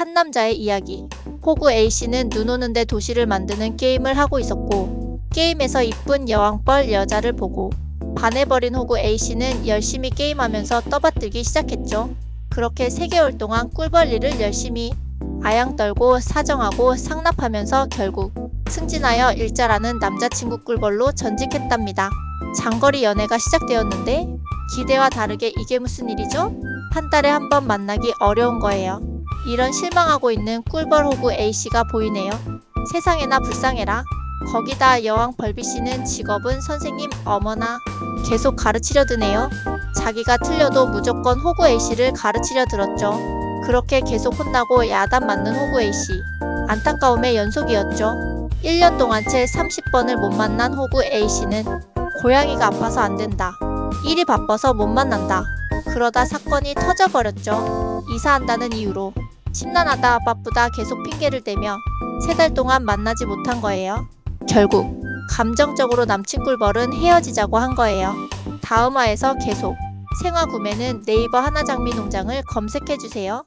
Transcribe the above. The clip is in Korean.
한 남자의 이야기. 호구 A씨는 눈 오는데 도시를 만드는 게임을 하고 있었고, 게임에서 이쁜 여왕뻘 여자를 보고, 반해버린 호구 A씨는 열심히 게임하면서 떠받들기 시작했죠. 그렇게 3개월 동안 꿀벌리를 열심히 아양 떨고 사정하고 상납하면서 결국 승진하여 일자라는 남자친구 꿀벌로 전직했답니다. 장거리 연애가 시작되었는데 기대와 다르게 이게 무슨 일이죠? 한 달에 한 번 만나기 어려운 거예요. 이런 실망하고 있는 꿀벌 호구 A씨가 보이네요. 세상에나 불쌍해라. 거기다 여왕 벌비씨는 직업은 선생님 어머나 계속 가르치려 드네요. 자기가 틀려도 무조건 호구 A씨를 가르치려 들었죠. 그렇게 계속 혼나고 야단 맞는 호구 A씨. 안타까움의 연속이었죠. 1년 동안 채 30번을 못 만난 호구 A씨는 고양이가 아파서 안 된다. 일이 바빠서 못 만난다. 그러다 사건이 터져버렸죠. 이사한다는 이유로. 심란하다 바쁘다 계속 핑계를 대며 세 달 동안 만나지 못한 거예요. 결국 감정적으로 남친 꿀벌은 헤어지자고 한 거예요. 다음화에서 계속 생화 구매는 네이버 하나장미 농장을 검색해 주세요.